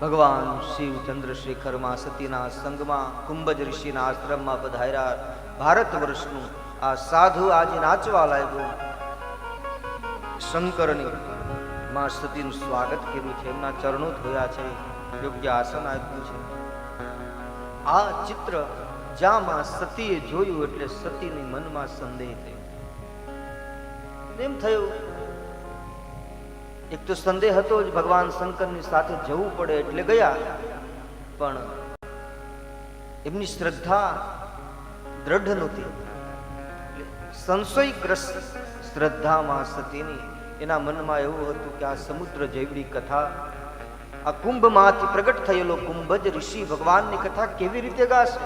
ભગવાન શિવ ચંદ્રશેખરમાં સતીના સંગમાં, કુંભજ ઋષિના આશ્રમમાં પધાર્યા. ભારત વર્ષનું આ સાધુ આજે નાચવા લાગ્યો. શંકરની માં સતીનું સ્વાગત કર્યું છે. એમના ચરણો ધોયા છે. યોગ્ય આસન આપ્યું છે. આ ચિત્ર જ્યાં માં સતીએ જોયું એટલે સતીની મનમાં સંદેહ થયો. એમ થયું એક તો સંદેહ હતો જ ભગવાન શંકરની સાથે જવું પડે એટલે ગયા. પણ એમની શ્રદ્ધા દ્રઢ નહોતી. સંશયગ્રસ્ત શ્રદ્ધામાં સતીની એના મનમાં એવું હતું કે આ સમુદ્ર જેવડી કથા, આ કુંભમાંથી પ્રગટ થયેલો કુંભજ ઋષિ ભગવાનની કથા કેવી રીતે ગાશે?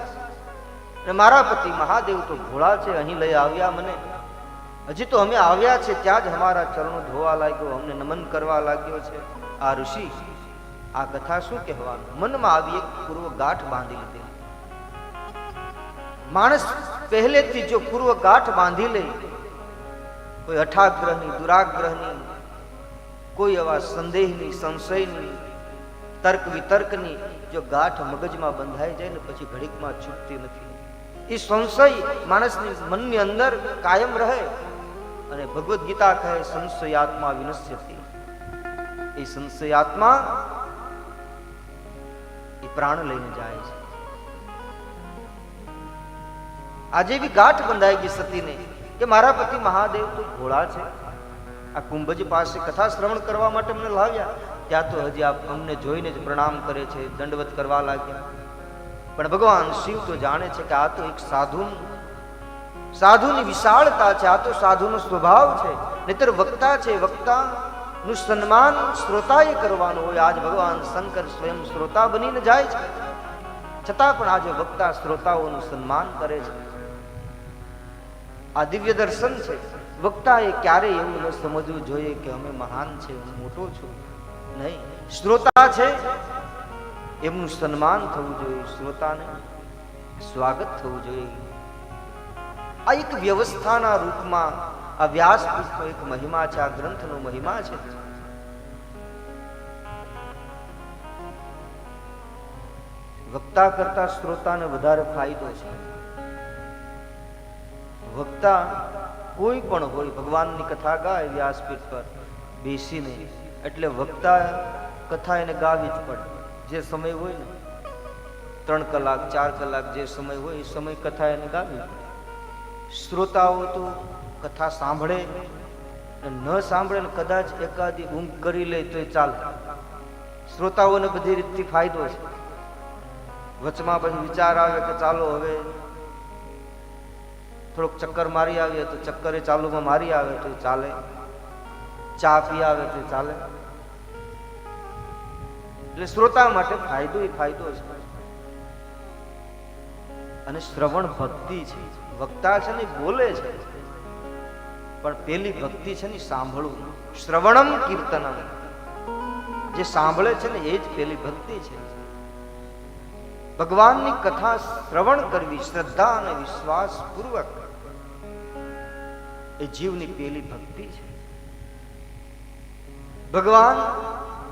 મારા પતિ મહાદેવ તો ભોળા છે, અહીં લઈ આવ્યા મને. હજી તો અમે આવ્યા છે ત્યાં જ અમારા ચરણો ધોવા લાગ્યો, અમને નમન કરવા લાગ્યો છે. આ ઋષિ, આ કથા શું કહેવાનું? મનમાં આવી એક પૂર્વ ગાંઠ બાંધી લીધી. માણસ પહેલેથી જો પૂર્વ ગાંઠ બાંધી લે, કોઈ અઠાગ્રહની, દુરાગ્રહની, કોઈ એવા સંદેહની, સંશયની તર્ક વિતર્કની જો ગાંઠ મગજમાં બંધાઈ જાય ને પછી ઘડીકમાં છૂટતી નથી. એ સંશય માણસની મનની અંદર કાયમ રહે. અને ભગવદ્ ગીતા કહે સંશયાત્મા વિનશ્યતિ. એ સંશયાત્મા એ પ્રાણ લઈને જાય છે. આજે એવી ગાંઠ બંધાઈ ગઈ સતીને કે મારા પતિ મહાદેવ તો ઘોડા છે. આ કુંભજ પાસે કથા શ્રવણ કરવા માટે મને લાવ્યા. ત્યાં તો હજી આપ અમને જોઈને જ પ્રણામ કરે છે, દંડવત કરવા લાગ્યા. પણ ભગવાન શિવ તો જાણે છે કે આ તો એક સાધુ સાધુની વિશાળતા છે, આ તો સાધુનો સ્વભાવ છે. નહીતર વક્તા છે વક્તા નું સન્માન શ્રોતાએ કરવાનું હોય, આજ ભગવાન શંકર સ્વયં શ્રોતા બનીને જાય છે. છતાં પણ આજે વક્તા શ્રોતાઓનું સન્માન કરે છે. આ દિવ્ય દર્શન છે. વક્તાએ ક્યારેય એવું ન સમજવું જોઈએ કે અમે મહાન છે હું મોટો છું. નહીં, શ્રોતા છે, એમનું સન્માન થવું જોઈએ, શ્રોતાને સ્વાગત થવું જોઈએ. આ એક વ્યવસ્થાના રૂપમાં આ વ્યાસ વ્યાસપીઠનો એક મહિમા છે, આ ગ્રંથનો મહિમા છે. વક્તા કરતા શ્રોતાને વધારે ફાયદો છે. વક્તા કોઈ પણ હોય, ભગવાનની કથા ગાય વ્યાસપીઠ પર બેસીને, એટલે વક્તા કથા એને ગાવી જ પડે. જે સમય હોય ને, ત્રણ કલાક, ચાર કલાક જે સમય હોય, એ સમય કથા એને ગાવી પડે. શ્રોતાઓ તો કથા સાંભળે ન સાંભળે ને કદાચ એકાદી ઊંઘ કરી લે તો એ ચાલે. શ્રોતાઓને બધી રીતથી ફાયદો છે. વચમાં પછી વિચાર આવે કે ચાલો હવે થોડોક ચક્કર મારી આવીએ તો ચક્કરે ચાલુમાં મારી આવે તો ચાલે. ચા પી આવે તો ચાલે. એટલે શ્રોતા માટે ફાયદો એ ફાયદો છે. અને શ્રવણ ભક્તિ છે. વક્તા છે ને બોલે છે. પણ પેલી ભક્તિ છે ને સાંભળવું. શ્રવણમ કીર્તનમ. જે સાંભળે છે ને એ જ પેલી ભક્તિ છે. ભગવાનની કથા શ્રવણ કરવી શ્રદ્ધા અને વિશ્વાસ પૂર્વક એ જીવની પેલી ભક્તિ છે. ભગવાન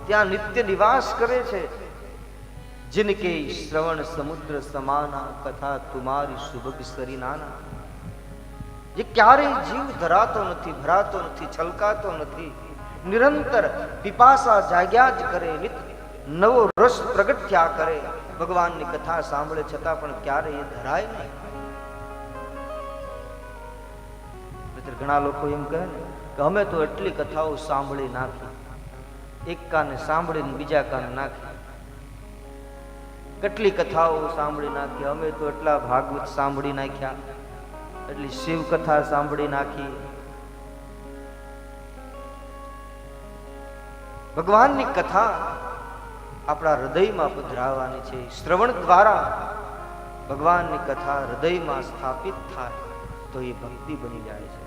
ત્યાં નિત્ય નિવાસ કરે છે. जिनके श्रवण समुद्र समाना कथा तुम्हारी સુભગ સરીનાના જે ક્યારેય જીવ ધરાતો નથી ભરાતો નથી છલકાતો નથી નિરંતર પીપાસા જાગ્યા જ કરે નિત નવો રસ પ્રગટ થયા કરે ભગવાનની કથા સાંભળે છતાં પણ ક્યારેય એ ધરાય નહીં નહીંતર ઘણા લોકો એમ કહે ને કે અમે તો એટલી કથાઓ સાંભળી નાખી એક કાને સાંભળીને બીજા કાને નાખી કેટલી કથાઓ સાંભળી નાખી. અમે તો એટલા ભાગવત સાંભળી નાખ્યા. એટલી શિવ કથા સાંભળી નાખી. ભગવાનની કથા આપણા હૃદયમાં પધરાવવાની છે. શ્રવણ દ્વારા ભગવાનની કથા હૃદયમાં સ્થાપિત થાય તો એ ભક્તિ બની જાય છે.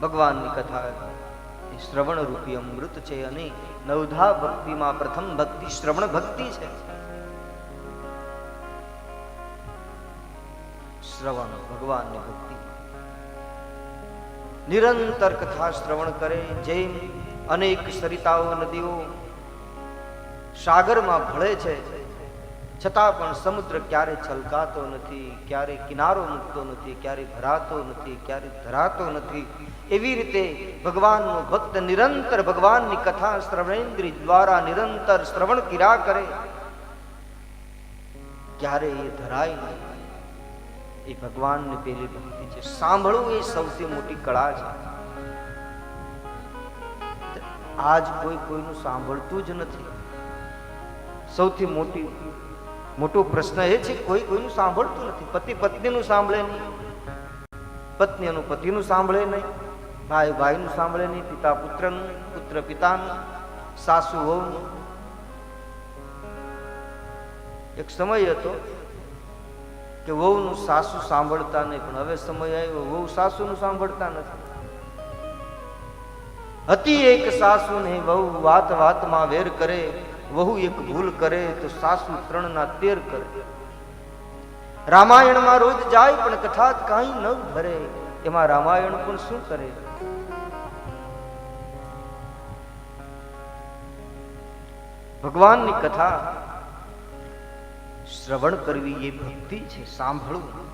ભગવાનની કથા શ્રવણ રૂપી અમૃત છે અને નવધા ભક્તિમાં પ્રથમ ભક્તિ શ્રવણ ભક્તિ છે. શ્રવણ ભગવાનની ભક્તિ. નિરંતર કથા શ્રવણ કરે જેમ અનેક સરિતાઓ નદીઓ સાગરમાં ભળે છે. છતાં પણ સમુદ્ર ક્યારે છલકાતો નથી, ક્યારે કિનારો મૂકતો નથી, ક્યારે ભરાતો નથી, ક્યારે ધરાતો નથી. એવી રીતે ભગવાનનો ભક્ત નિરંતર ભગવાનની કથા શ્રવણેન્દ્રિય દ્વારા નિરંતર શ્રવણ કિરા કરે. ક્યારે એ ધરાય નહીં. એ ભગવાનની પેલી ભક્તિ છે. સાંભળવું એ સૌથી મોટી કળા છે. આજ કોઈ કોઈનું સાંભળતું જ નથી. સૌથી મોટી, મોટો પ્રશ્ન એ છે કોઈ કોઈનું સાંભળતું નથી. પતિ પત્નીનું સાંભળે નહીં. પત્ની એનું પતિનું સાંભળે નહીં. ભાઈ ભાઈનું સાંભળે નહીં. પિતા પુત્રનું પુત્ર પિતાનું સાસુ વહુનું એક સમય હતો કે વહુનું સાસુ સાંભળતા નહીં, પણ હવે સમય આવ્યો, વહુ સાસુનું સાંભળતા નથી. હતી એક સાસુ ને વહુ વાત વાતમાં વેર કરે, વહુ એક ભૂલ કરે, તો સાસુ ત્રણના તેર કરે. રામાયણમાં રોજ જાય, પણ કથા કઈ ન ભરે, એમાં રામાયણ પણ શું કરે? ભગવાનની કથા શ્રવણ કરવી એ ભક્તિ છે સાંભળવું.